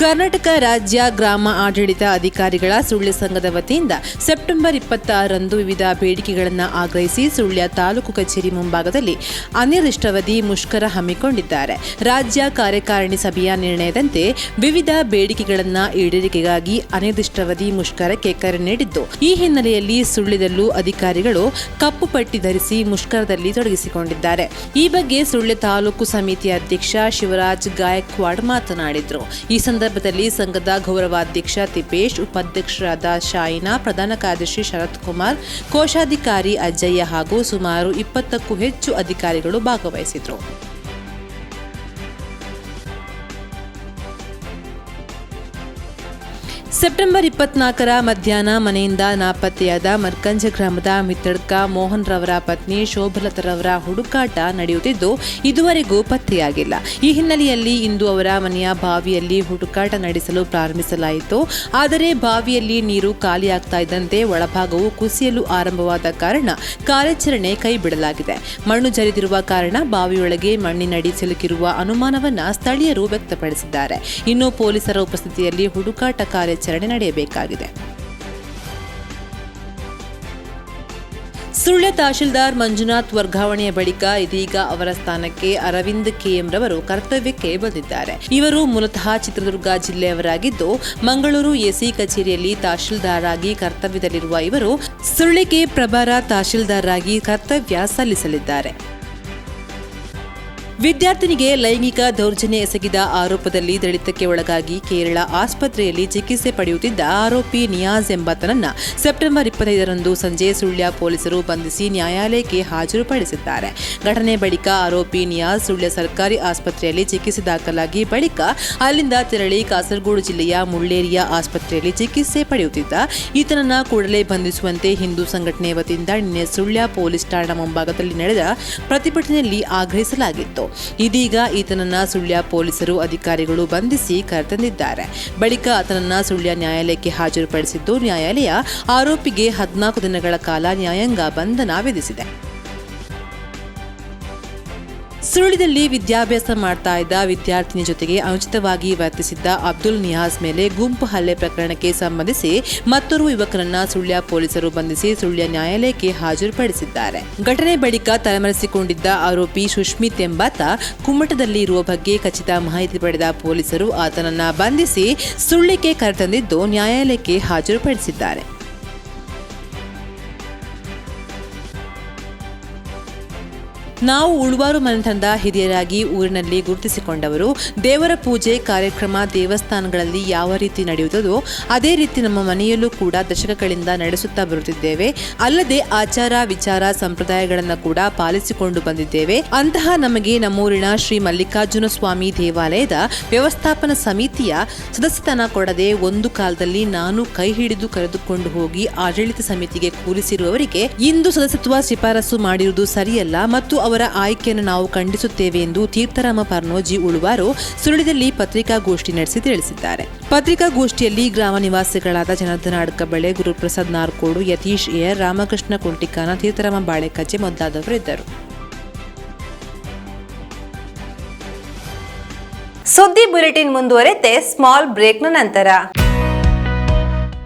ಕರ್ನಾಟಕ ರಾಜ್ಯ ಗ್ರಾಮ ಆಡಳಿತ ಅಧಿಕಾರಿಗಳ ಸುಳ್ಯ ಸಂಘದ ವತಿಯಿಂದ ಸೆಪ್ಟೆಂಬರ್ ಇಪ್ಪತ್ತಾರರಂದು ವಿವಿಧ ಬೇಡಿಕೆಗಳನ್ನು ಆಗ್ರಹಿಸಿ ಸುಳ್ಯ ತಾಲೂಕು ಕಚೇರಿ ಮುಂಭಾಗದಲ್ಲಿ ಅನಿರ್ದಿಷ್ಟಾವಧಿ ಮುಷ್ಕರ ಹಮ್ಮಿಕೊಂಡಿದ್ದಾರೆ. ರಾಜ್ಯ ಕಾರ್ಯಕಾರಿಣಿ ಸಭೆಯ ನಿರ್ಣಯದಂತೆ ವಿವಿಧ ಬೇಡಿಕೆಗಳನ್ನು ಈಡೇರಿಕೆಗಾಗಿ ಅನಿರ್ದಿಷ್ಟಾವಧಿ ಮುಷ್ಕರಕ್ಕೆ ಕರೆ ನೀಡಿದ್ದು, ಈ ಹಿನ್ನೆಲೆಯಲ್ಲಿ ಸುಳ್ಯದಲ್ಲೂ ಅಧಿಕಾರಿಗಳು ಕಪ್ಪು ಪಟ್ಟಿ ಧರಿಸಿ ಮುಷ್ಕರದಲ್ಲಿ ತೊಡಗಿಸಿಕೊಂಡಿದ್ದಾರೆ. ಈ ಬಗ್ಗೆ ಸುಳ್ಯ ತಾಲೂಕು ಸಮಿತಿ ಅಧ್ಯಕ್ಷ ಶಿವರಾಜ್ ಗಾಯಕ್ವಾಡ್ ಮಾತನಾಡಿದರು. ಈ ಸಂದರ್ಭದಲ್ಲಿ ಸಂಘದ ಗೌರವಾಧ್ಯಕ್ಷ ತಿಪೇಶ್, ಉಪಾಧ್ಯಕ್ಷರಾದ ಶಾಯಿನಾ, ಪ್ರಧಾನ ಕಾರ್ಯದರ್ಶಿ ಶರತ್ ಕುಮಾರ್, ಕೋಶಾಧಿಕಾರಿ ಅಜ್ಜಯ್ಯ ಹಾಗೂ ಸುಮಾರು ಇಪ್ಪತ್ತಕ್ಕೂ ಹೆಚ್ಚು ಅಧಿಕಾರಿಗಳು ಭಾಗವಹಿಸಿದರು. ಸೆಪ್ಟೆಂಬರ್ ಇಪ್ಪತ್ನಾಲ್ಕರ ಮಧ್ಯಾಹ್ನ ಮನೆಯಿಂದ ನಾಪತ್ತೆಯಾದ ಮರ್ಕಂಜ ಗ್ರಾಮದ ಮಿತ್ತಡ್ಕ ಮೋಹನ್ ರವರ ಪತ್ನಿ ಶೋಭಲತರವರ ಹುಡುಕಾಟ ನಡೆಯುತ್ತಿದ್ದು, ಇದುವರೆಗೂ ಪತ್ತೆಯಾಗಿಲ್ಲ. ಈ ಹಿನ್ನೆಲೆಯಲ್ಲಿ ಇಂದು ಅವರ ಮನೆಯ ಬಾವಿಯಲ್ಲಿ ಹುಡುಕಾಟ ನಡೆಸಲು ಪ್ರಾರಂಭಿಸಲಾಯಿತು. ಆದರೆ ಬಾವಿಯಲ್ಲಿ ನೀರು ಖಾಲಿಯಾಗ್ತಾ ಇದ್ದಂತೆ ಒಳಭಾಗವು ಕುಸಿಯಲು ಆರಂಭವಾದ ಕಾರಣ ಕಾರ್ಯಾಚರಣೆ ಕೈಬಿಡಲಾಗಿದೆ. ಮಣ್ಣು ಜರಿದಿರುವ ಕಾರಣ ಬಾವಿಯೊಳಗೆ ಮಣ್ಣಿನಡಿ ಸಿಲುಕಿರುವ ಅನುಮಾನವನ್ನು ಸ್ಥಳೀಯರು ವ್ಯಕ್ತಪಡಿಸಿದ್ದಾರೆ. ಇನ್ನು ಪೊಲೀಸರ ಉಪಸ್ಥಿತಿಯಲ್ಲಿ ಹುಡುಕಾಟ ಕಾರ್ಯಾಚರಣೆ ನಡೆಯಬೇಕಾಗಿದೆ. ಸುಳ್ಯ ತಹಶೀಲ್ದಾರ್ ಮಂಜುನಾಥ್ ವರ್ಗಾವಣೆಯ ಬಳಿಕ ಇದೀಗ ಅವರ ಸ್ಥಾನಕ್ಕೆ ಅರವಿಂದ್ ಕೆಎಂ ರವರು ಕರ್ತವ್ಯಕ್ಕೆ ಬಂದಿದ್ದಾರೆ. ಇವರು ಮೂಲತಃ ಚಿತ್ರದುರ್ಗ ಜಿಲ್ಲೆಯವರಾಗಿದ್ದು, ಮಂಗಳೂರು ಎಸಿ ಕಚೇರಿಯಲ್ಲಿ ತಹಶೀಲ್ದಾರ್ ಆಗಿ ಕರ್ತವ್ಯದಲ್ಲಿರುವ ಇವರು ಸುಳ್ಳಿಗೆ ಪ್ರಭಾರ ತಹಶೀಲ್ದಾರ್ ಆಗಿ ಕರ್ತವ್ಯ ಸಲ್ಲಿಸಲಿದ್ದಾರೆ. ವಿದ್ಯಾರ್ಥಿನಿಗೆ ಲೈಂಗಿಕ ದೌರ್ಜನ್ಯ ಎಸಗಿದ ಆರೋಪದಲ್ಲಿ ದಲಿತಕ್ಕೆ ಒಳಗಾಗಿ ಕೇರಳ ಆಸ್ಪತ್ರೆಯಲ್ಲಿ ಚಿಕಿತ್ಸೆ ಪಡೆಯುತ್ತಿದ್ದ ಆರೋಪಿ ನಿಯಾಜ್ ಎಂಬಾತನನ್ನ ಸೆಪ್ಟೆಂಬರ್ ಇಪ್ಪತ್ತೈದರಂದು ಸಂಜೆ ಸುಳ್ಯ ಪೊಲೀಸರು ಬಂಧಿಸಿ ನ್ಯಾಯಾಲಯಕ್ಕೆ ಹಾಜರುಪಡಿಸಿದ್ದಾರೆ. ಘಟನೆ ಬಳಿಕ ಆರೋಪಿ ನಿಯಾಜ್ ಸುಳ್ಯ ಸರ್ಕಾರಿ ಆಸ್ಪತ್ರೆಯಲ್ಲಿ ಚಿಕಿತ್ಸೆ ದಾಖಲಾಗಿ ಬಳಿಕ ಅಲ್ಲಿಂದ ತೆರಳಿ ಕಾಸರಗೋಡು ಜಿಲ್ಲೆಯ ಮುಳ್ಳೇರಿಯ ಆಸ್ಪತ್ರೆಯಲ್ಲಿ ಚಿಕಿತ್ಸೆ ಪಡೆಯುತ್ತಿದ್ದ. ಈತನನ್ನ ಕೂಡಲೇ ಬಂಧಿಸುವಂತೆ ಹಿಂದೂ ಸಂಘಟನೆ ವತಿಯಿಂದ ನಿನ್ನೆ ಸುಳ್ಯ ಪೊಲೀಸ್ ಠಾಣಾ ಮುಂಭಾಗದಲ್ಲಿ ನಡೆದ ಪ್ರತಿಭಟನೆಯಲ್ಲಿ ಆಗ್ರಹಿಸಲಾಗಿತ್ತು. ಇದೀಗ ಈತನನ್ನ ಸುಳ್ಯ ಪೊಲೀಸರು, ಅಧಿಕಾರಿಗಳು ಬಂಧಿಸಿ ಕರೆತಂದಿದ್ದಾರೆ. ಬಳಿಕ ಆತನನ್ನ ಸುಳ್ಯ ನ್ಯಾಯಾಲಯಕ್ಕೆ ಹಾಜರುಪಡಿಸಿದ್ದು ನ್ಯಾಯಾಲಯ ಆರೋಪಿಗೆ ಹದಿನಾಲ್ಕು ದಿನಗಳ ಕಾಲ ನ್ಯಾಯಾಂಗ ಬಂಧನ ವಿಧಿಸಿದೆ. ಸುಳ್ಯದಲ್ಲಿ ವಿದ್ಯಾಭ್ಯಾಸ ಮಾಡ್ತಾ ಇದ್ದ ವಿದ್ಯಾರ್ಥಿನಿ ಜೊತೆಗೆ ಅನುಚಿತವಾಗಿ ವರ್ತಿಸಿದ್ದ ಅಬ್ದುಲ್ ನಿಯಾಜ್ ಮೇಲೆ ಗುಂಪು ಹಲ್ಲೆ ಪ್ರಕರಣಕ್ಕೆ ಸಂಬಂಧಿಸಿ ಮತ್ತೋರ್ವ ಯುವಕರನ್ನ ಸುಳ್ಯ ಪೊಲೀಸರು ಬಂಧಿಸಿ ಸುಳ್ಯ ನ್ಯಾಯಾಲಯಕ್ಕೆ ಹಾಜರುಪಡಿಸಿದ್ದಾರೆ. ಘಟನೆ ಬಳಿಕ ತಲೆಮರೆಸಿಕೊಂಡಿದ್ದ ಆರೋಪಿ ಸುಷ್ಮಿತ್ ಎಂಬಾತ ಕುಮ್ಮಟದಲ್ಲಿ ಇರುವ ಬಗ್ಗೆ ಖಚಿತ ಮಾಹಿತಿ ಪಡೆದ ಪೊಲೀಸರು ಆತನನ್ನ ಬಂಧಿಸಿ ಸುಳ್ಳಿಗೆ ಕರೆತಂದಿದ್ದು ನ್ಯಾಯಾಲಯಕ್ಕೆ ಹಾಜರುಪಡಿಸಿದ್ದಾರೆ. ನಾವು ಉಳುವಾರು ಮನೆತನದ ಹಿರಿಯರಾಗಿ ಊರಿನಲ್ಲಿ ಗುರುತಿಸಿಕೊಂಡವರು, ದೇವರ ಪೂಜೆ ಕಾರ್ಯಕ್ರಮ ದೇವಸ್ಥಾನಗಳಲ್ಲಿ ಯಾವ ರೀತಿ ನಡೆಯುತ್ತದೋ ಅದೇ ರೀತಿ ನಮ್ಮ ಮನೆಯಲ್ಲೂ ಕೂಡ ದಶಕಗಳಿಂದ ನಡೆಸುತ್ತಾ ಬರುತ್ತಿದ್ದೇವೆ. ಅಲ್ಲದೆ ಆಚಾರ, ವಿಚಾರ, ಸಂಪ್ರದಾಯಗಳನ್ನು ಕೂಡ ಪಾಲಿಸಿಕೊಂಡು ಬಂದಿದ್ದೇವೆ. ಅಂತಹ ನಮಗೆ ನಮ್ಮೂರಿನ ಶ್ರೀ ಮಲ್ಲಿಕಾರ್ಜುನ ಸ್ವಾಮಿ ದೇವಾಲಯದ ವ್ಯವಸ್ಥಾಪನಾ ಸಮಿತಿಯ ಸದಸ್ಯತನ ಕೊಡದೆ ಒಂದು ಕಾಲದಲ್ಲಿ ನಾನು ಕೈ ಹಿಡಿದು ಕರೆದುಕೊಂಡು ಹೋಗಿ ಆಡಳಿತ ಸಮಿತಿಗೆ ಕೂರಿಸಿರುವವರಿಗೆ ಇಂದು ಸದಸ್ಯತ್ವ ಶಿಫಾರಸು ಮಾಡಿರುವುದು ಸರಿಯಲ್ಲ ಮತ್ತು ಅವರ ಆಯ್ಕೆಯನ್ನು ನಾವು ಖಂಡಿಸುತ್ತೇವೆ ಎಂದು ತೀರ್ಥರಾಮ ಪರ್ನೋಜಿ ಉಳುವಾರು ಸುಳಿದಲ್ಲಿ ಪತ್ರಿಕಾಗೋಷ್ಠಿ ನಡೆಸಿ ತಿಳಿಸಿದ್ದಾರೆ. ಪತ್ರಿಕಾಗೋಷ್ಠಿಯಲ್ಲಿ ಗ್ರಾಮ ನಿವಾಸಿಗಳಾದ ಜನಾರ್ದನ ಅಡ್ಕಬಳೆ ಗುರುಪ್ರಸಾದ್ ನಾರ್ಕೋಡು, ಯತೀಶ್ ಏರ್ ರಾಮಕೃಷ್ಣ ಕುಂಟಿಕಾನ, ತೀರ್ಥರಾಮ ಬಾಳೆಕಜ್ಜೆ ಮೊದಲಾದವರು ಇದ್ದರು. ಸುದ್ದಿ ಬುಲೆಟಿನ್ ಮುಂದುವರೆತೆ, ಸ್ಮಾಲ್ ಬ್ರೇಕ್ನ ನಂತರ.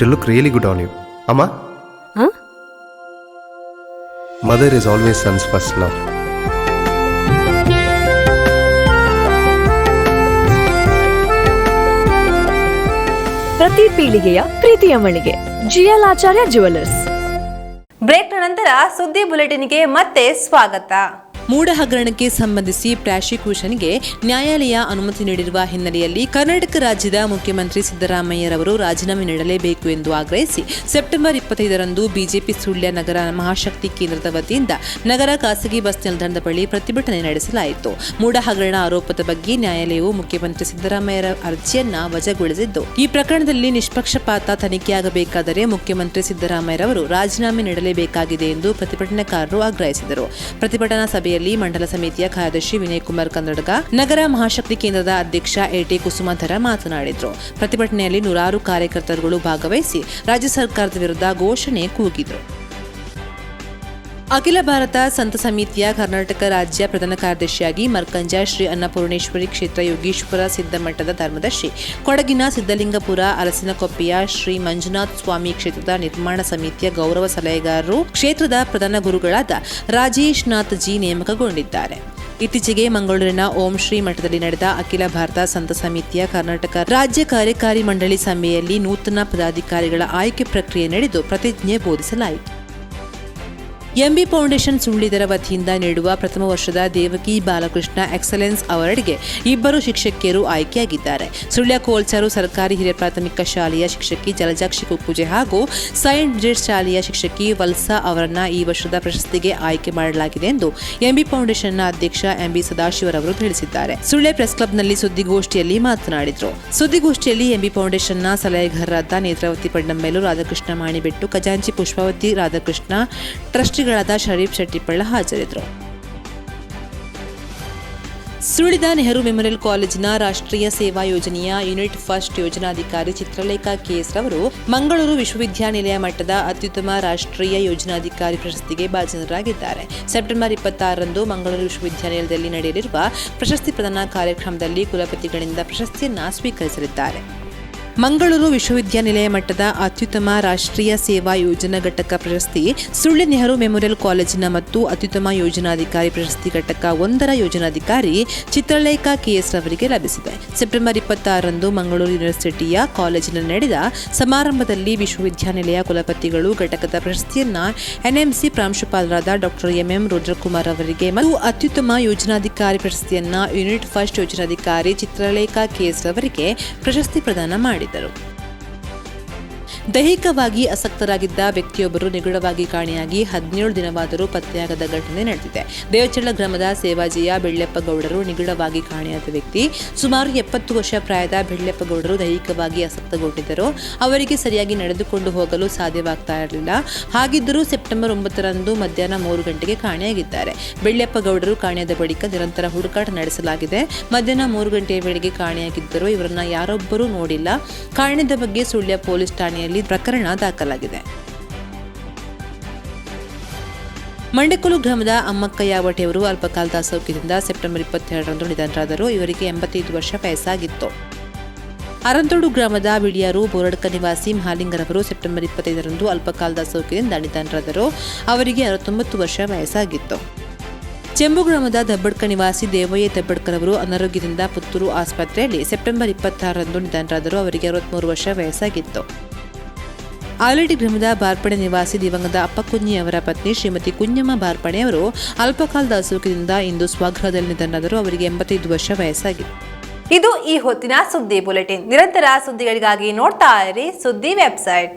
It look really good on you ಅಮ್ಮ mother is always son's first love ಪ್ರತಿ ಪೀಳಿಗೆಯ ಪ್ರೀತಿಯ ಮಳಿಗೆ. ಜಿಎಲ್ ಆಚಾರ್ಯ ಜುವೆಲ್ಲರ್ಸ್ ಬ್ರೇಕ್ ನಂತರ ಸುದ್ದಿ ಬುಲೆಟಿನ್ಗೆ ಮತ್ತೆ ಸ್ವಾಗತ. ಮೂಡ ಹಗರಣಕ್ಕೆ ಸಂಬಂಧಿಸಿ ಪ್ರಾಸಿಕ್ಯೂಷನ್ಗೆ ನ್ಯಾಯಾಲಯ ಅನುಮತಿ ನೀಡಿರುವ ಹಿನ್ನೆಲೆಯಲ್ಲಿ ಕರ್ನಾಟಕ ರಾಜ್ಯದ ಮುಖ್ಯಮಂತ್ರಿ ಸಿದ್ದರಾಮಯ್ಯರವರು ರಾಜೀನಾಮೆ ನೀಡಲೇಬೇಕು ಎಂದು ಆಗ್ರಹಿಸಿ ಸೆಪ್ಟೆಂಬರ್ ಇಪ್ಪತ್ತೈದರಂದು ಬಿಜೆಪಿ ಸುಳ್ಯ ನಗರ ಮಹಾಶಕ್ತಿ ಕೇಂದ್ರದ ವತಿಯಿಂದ ನಗರ ಖಾಸಗಿ ಬಸ್ ನಿಲ್ದಾಣದ ಬಳಿ ಪ್ರತಿಭಟನೆ ನಡೆಸಲಾಯಿತು. ಮೂಡ ಹಗರಣ ಆರೋಪದ ಬಗ್ಗೆ ನ್ಯಾಯಾಲಯವು ಮುಖ್ಯಮಂತ್ರಿ ಸಿದ್ದರಾಮಯ್ಯರ ಅರ್ಜಿಯನ್ನ ವಜಾಗೊಳಿಸಿದ್ದು, ಈ ಪ್ರಕರಣದಲ್ಲಿ ನಿಷ್ಪಕ್ಷಪಾತ ತನಿಖೆಯಾಗಬೇಕಾದರೆ ಮುಖ್ಯಮಂತ್ರಿ ಸಿದ್ದರಾಮಯ್ಯರವರು ರಾಜೀನಾಮೆ ನೀಡಲೇಬೇಕಾಗಿದೆ ಎಂದು ಪ್ರತಿಭಟನಾಕಾರರು ಆಗ್ರಹಿಸಿದರು. ಪ್ರತಿಭಟನಾ ಸಭೆಯಲ್ಲಿ ಮಂಡಲ ಸಮಿತಿಯ ಕಾರ್ಯದರ್ಶಿ ವಿನಯ್ ಕುಮಾರ್ ಕನ್ನಡಗ, ನಗರ ಮಹಾಶಕ್ತಿ ಕೇಂದ್ರದ ಅಧ್ಯಕ್ಷ ಎಟಿ ಕುಸುಮಧರ ಮಾತನಾಡಿದರು. ಪ್ರತಿಭಟನೆಯಲ್ಲಿ ನೂರಾರು ಕಾರ್ಯಕರ್ತರುಗಳು ಭಾಗವಹಿಸಿ ರಾಜ್ಯ ಸರ್ಕಾರದ ವಿರುದ್ಧ ಘೋಷಣೆ ಕೂಗಿದರು. ಅಖಿಲ ಭಾರತ ಸಂತ ಸಮಿತಿಯ ಕರ್ನಾಟಕ ರಾಜ್ಯ ಪ್ರಧಾನ ಕಾರ್ಯದರ್ಶಿಯಾಗಿ ಮರ್ಕಂಜ ಶ್ರೀ ಅನ್ನಪೂರ್ಣೇಶ್ವರಿ ಕ್ಷೇತ್ರ ಯೋಗೀಶ್ವರ ಸಿದ್ದಮಠದ ಧರ್ಮದರ್ಶಿ. ಕೊಡಗಿನ ಸಿದ್ದಲಿಂಗಪುರ ಅರಸಿನಕೊಪ್ಪೆಯ ಶ್ರೀ ಮಂಜುನಾಥ್ ಸ್ವಾಮಿ ಕ್ಷೇತ್ರದ ನಿರ್ಮಾಣ ಸಮಿತಿಯ ಗೌರವ ಸಲಹೆಗಾರರು ಕ್ಷೇತ್ರದ ಪ್ರಧಾನ ಗುರುಗಳಾದ ರಾಜೇಶ್ ನಾಥ್ ಜಿ ನೇಮಕಗೊಂಡಿದ್ದಾರೆ. ಇತ್ತೀಚೆಗೆ ಮಂಗಳೂರಿನ ಓಂ ಶ್ರೀ ಮಠದಲ್ಲಿ ನಡೆದ ಅಖಿಲ ಭಾರತ ಸಂತ ಸಮಿತಿಯ ಕರ್ನಾಟಕ ರಾಜ್ಯ ಕಾರ್ಯಕಾರಿ ಮಂಡಳಿ ಸಭೆಯಲ್ಲಿ ನೂತನ ಪದಾಧಿಕಾರಿಗಳ ಆಯ್ಕೆ ಪ್ರಕ್ರಿಯೆ ನಡೆದು ಪ್ರತಿಜ್ಞೆ ಬೋಧಿಸಲಾಯಿತು. ಎಂಬಿ ಫೌಂಡೇಶನ್ ಸುಳ್ಳಿದರ ವತಿಯಿಂದ ನೀಡುವ ಪ್ರಥಮ ವರ್ಷದ ದೇವಕಿ ಬಾಲಕೃಷ್ಣ ಎಕ್ಸಲೆನ್ಸ್ ಅವಾರ್ಡ್ಗೆ ಇಬ್ಬರು ಶಿಕ್ಷಕಿಯರು ಆಯ್ಕೆಯಾಗಿದ್ದಾರೆ. ಸುಳ್ಯ ಕೋಲ್ಚರು ಸರ್ಕಾರಿ ಹಿರಿಯ ಪ್ರಾಥಮಿಕ ಶಾಲೆಯ ಶಿಕ್ಷಕಿ ಜಲಜಾಕ್ಷಿ ಕುಕ್ಕುಜೆ ಹಾಗೂ ಸೈಂಟ್ ಜೆಟ್ ಶಾಲೆಯ ಶಿಕ್ಷಕಿ ವಲ್ಸಾ ಅವರನ್ನ ಈ ವರ್ಷದ ಪ್ರಶಸ್ತಿಗೆ ಆಯ್ಕೆ ಮಾಡಲಾಗಿದೆ ಎಂದು ಎಂಬಿ ಫೌಂಡೇಶನ್ನ ಅಧ್ಯಕ್ಷ ಎಂಬಿ ಸದಾಶಿವರವರು ತಿಳಿಸಿದ್ದಾರೆ. ಸುಳ್ಯ ಪ್ರೆಸ್ ಕ್ಲಬ್ನಲ್ಲಿ ಸುದ್ದಿಗೋಷ್ಠಿಯಲ್ಲಿ ಮಾತನಾಡಿದರು. ಸುದ್ದಿಗೋಷ್ಠಿಯಲ್ಲಿ ಎಂಬಿ ಫೌಂಡೇಶನ್ನ ಸಲಹೆಗಾರರಾದ ನೇತ್ರಾವತಿ ಪಡ್ನಮ್ಮೇಲು ರಾಧಾಕೃಷ್ಣ ಮಾಣಿಬೆಟ್ಟು, ಖಜಾಂಚಿ ಪುಷ್ಪಾವತಿ ರಾಧಾಕೃಷ್ಣ ಟ್ರಸ್ಟಿಗಳಾದ ಶರೀಫ್ ಶೆಟ್ಟಿಪಳ್ಳ ಹಾಜರಿದ್ದರು. ಸುಳಿದ ನೆಹರು ಮೆಮೋರಿಯಲ್ ಕಾಲೇಜಿನ ರಾಷ್ಟ್ರೀಯ ಸೇವಾ ಯೋಜನೆಯ ಯೂನಿಟ್ ಫಸ್ಟ್ ಯೋಜನಾಧಿಕಾರಿ ಚಿತ್ರಲೇಖಾ ಕೆಎಸ್ ಅವರು ಮಂಗಳೂರು ವಿಶ್ವವಿದ್ಯಾನಿಲಯ ಮಟ್ಟದ ಅತ್ಯುತ್ತಮ ರಾಷ್ಟ್ರೀಯ ಯೋಜನಾಧಿಕಾರಿ ಪ್ರಶಸ್ತಿಗೆ ಭಾಜನರಾಗಿದ್ದಾರೆ. ಸೆಪ್ಟೆಂಬರ್ ಇಪ್ಪತ್ತಾರರಂದು ಮಂಗಳೂರು ವಿಶ್ವವಿದ್ಯಾನಿಲಯದಲ್ಲಿ ನಡೆಯಲಿರುವ ಪ್ರಶಸ್ತಿ ಪ್ರದಾನ ಕಾರ್ಯಕ್ರಮದಲ್ಲಿ ಕುಲಪತಿಗಳಿಂದ ಪ್ರಶಸ್ತಿಯನ್ನು ಸ್ವೀಕರಿಸಲಿದ್ದಾರೆ. ಮಂಗಳೂರು ವಿಶ್ವವಿದ್ಯಾನಿಲಯ ಮಟ್ಟದ ಅತ್ಯುತ್ತಮ ರಾಷ್ಟ್ರೀಯ ಸೇವಾ ಯೋಜನಾ ಘಟಕ ಪ್ರಶಸ್ತಿ ಸುಳ್ಳಿ ನೆಹರು ಮೆಮೋರಿಯಲ್ ಕಾಲೇಜಿನ ಮತ್ತು ಅತ್ಯುತ್ತಮ ಯೋಜನಾಧಿಕಾರಿ ಪ್ರಶಸ್ತಿ ಘಟಕ ಒಂದರ ಯೋಜನಾಧಿಕಾರಿ ಚಿತ್ರಲೇಖಾ ಕೆಎಸ್ ರವರಿಗೆ ಲಭಿಸಿದೆ. ಸೆಪ್ಟೆಂಬರ್ ಇಪ್ಪತ್ತಾರರಂದು ಮಂಗಳೂರು ಯೂನಿವರ್ಸಿಟಿಯ ಕಾಲೇಜಿನಲ್ಲಿ ನಡೆದ ಸಮಾರಂಭದಲ್ಲಿ ವಿಶ್ವವಿದ್ಯಾನಿಲಯ ಕುಲಪತಿಗಳು ಘಟಕದ ಪ್ರಶಸ್ತಿಯನ್ನ ಎನ್ಎಂಸಿ ಪ್ರಾಂಶುಪಾಲರಾದ ಡಾಕ್ಟರ್ ಎಂಎಂ ರುದ್ರಕುಮಾರ್ ಅವರಿಗೆ ಮತ್ತು ಅತ್ಯುತ್ತಮ ಯೋಜನಾಧಿಕಾರಿ ಪ್ರಶಸ್ತಿಯನ್ನ ಯೂನಿಟ್ ಫಸ್ಟ್ ಯೋಜನಾಧಿಕಾರಿ ಚಿತ್ರಲೇಖಾ ಕೆಎಸ್ ರವರಿಗೆ ಪ್ರಶಸ್ತಿ ಪ್ರದಾನ Querétaro. ದೈಹಿಕವಾಗಿ ಅಸಕ್ತರಾಗಿದ್ದ ವ್ಯಕ್ತಿಯೊಬ್ಬರು ನಿಗೂಢವಾಗಿ ಕಾಣೆಯಾಗಿ ಹದಿನೇಳು ದಿನವಾದರೂ ಪತ್ತೆಯಾಗದ ಘಟನೆ ನಡೆದಿದೆ. ದೇವಚಳ್ಳ ಗ್ರಾಮದ ಸೇವಾಜಿಯ ಬೆಳ್ಳೆಪ್ಪ ಗೌಡರು ನಿಗೂಢವಾಗಿ ಕಾಣೆಯಾದ ವ್ಯಕ್ತಿ ಸುಮಾರು ಎಪ್ಪತ್ತು ವರ್ಷ ಪ್ರಾಯದ ಬೆಳ್ಳೆಪ್ಪ ಗೌಡರು ದೈಹಿಕವಾಗಿ ಅಸಕ್ತಗೊಂಡಿದ್ದರು ಅವರಿಗೆ ಸರಿಯಾಗಿ ನಡೆದುಕೊಂಡು ಹೋಗಲು ಸಾಧ್ಯವಾಗ್ತಾ ಇರಲಿಲ್ಲ. ಹಾಗಿದ್ದರೂ ಸೆಪ್ಟೆಂಬರ್ ಒಂಬತ್ತರಂದು ಮಧ್ಯಾಹ್ನ ಮೂರು ಗಂಟೆಗೆ ಕಾಣೆಯಾಗಿದ್ದಾರೆ. ಬೆಳ್ಳೆಪ್ಪ ಗೌಡರು ಕಾಣೆಯಾದ ಬಳಿಕ ನಿರಂತರ ಹುಡುಕಾಟ ನಡೆಸಲಾಗಿದೆ. ಮಧ್ಯಾಹ್ನ ಮೂರು ಗಂಟೆಯ ವೇಳೆಗೆ ಕಾಣೆಯಾಗಿದ್ದರು ಇವರನ್ನ ಯಾರೊಬ್ಬರೂ ನೋಡಿಲ್ಲ. ಕಾರಣದ ಬಗ್ಗೆ ಸುಳ್ಯ ಪೊಲೀಸ್ ಠಾಣೆಯಲ್ಲಿ ಪ್ರಕರಣ ದಾಖಲಾಗಿದೆ. ಮಂಡಕುಲು ಗ್ರಾಮದ ಅಮ್ಮಕ್ಕಯ್ಯ ಯಾವಟೆಯವರು ಅಲ್ಪಕಾಲದ ಅಸೌಖ್ಯದಿಂದ ಸೆಪ್ಟೆಂಬರ್ ಇಪ್ಪತ್ತೆರಡರಂದು ನಿಧನರಾದರು. ಇವರಿಗೆ ಎಂಬತ್ತೈದು ವರ್ಷ ವಯಸ್ಸಾಗಿತ್ತು. ಅರಂತೋಡು ಗ್ರಾಮದ ಬಿಡಿಯಾರು ಬೋರಡ್ಕ ನಿವಾಸಿ ಮಹಾಲಿಂಗರವರು ಸೆಪ್ಟೆಂಬರ್ ಇಪ್ಪತ್ತೈದರಂದು ಅಲ್ಪಕಾಲದ ಅಸೌಖ್ಯದಿಂದ ನಿಧನರಾದರು. ಅವರಿಗೆ ಅರವತ್ತೊಂಬತ್ತು ವರ್ಷ ವಯಸ್ಸಾಗಿತ್ತು. ಚೆಂಬು ಗ್ರಾಮದ ದಬ್ಬಡ್ಕ ನಿವಾಸಿ ದೇವಯ್ಯ ದಬ್ಬಡ್ಕರವರು ಅನಾರೋಗ್ಯದಿಂದ ಪುತ್ತೂರು ಆಸ್ಪತ್ರೆಯಲ್ಲಿ ಸೆಪ್ಟೆಂಬರ್ ಇಪ್ಪತ್ತಾರರಂದು ನಿಧನರಾದರು. ಅವರಿಗೆ ಅರವತ್ಮೂರು ವರ್ಷ ವಯಸ್ಸಾಗಿತ್ತು. ಆಲಡಿ ಗ್ರಾಮದ ಬಾರ್ಪಡೆ ನಿವಾಸಿ ದಿವಂಗತ ಅಪ್ಪಕುಂಜಿ ಅವರ ಪತ್ನಿ ಶ್ರೀಮತಿ ಕುಂಜಮ್ಮ ಬಾರ್ಪಡೆ ಅವರು ಅಲ್ಪಕಾಲದ ಅಸುಖದಿಂದ ಇಂದು ಸ್ವಗೃಹದಲ್ಲಿ ನಿಧನರಾದರು. ಅವರಿಗೆ ಎಂಬತ್ತೈದು ವರ್ಷ ವಯಸ್ಸಾಗಿದೆ. ಇದು ಈ ಹೊತ್ತಿನ ಸುದ್ದಿ ಬುಲೆಟಿನ್. ನಿರಂತರ ಸುದ್ದಿಗಳಿಗಾಗಿ ನೋಡ್ತಾ ಇರಿ ಸುದ್ದಿ ವೆಬ್ಸೈಟ್.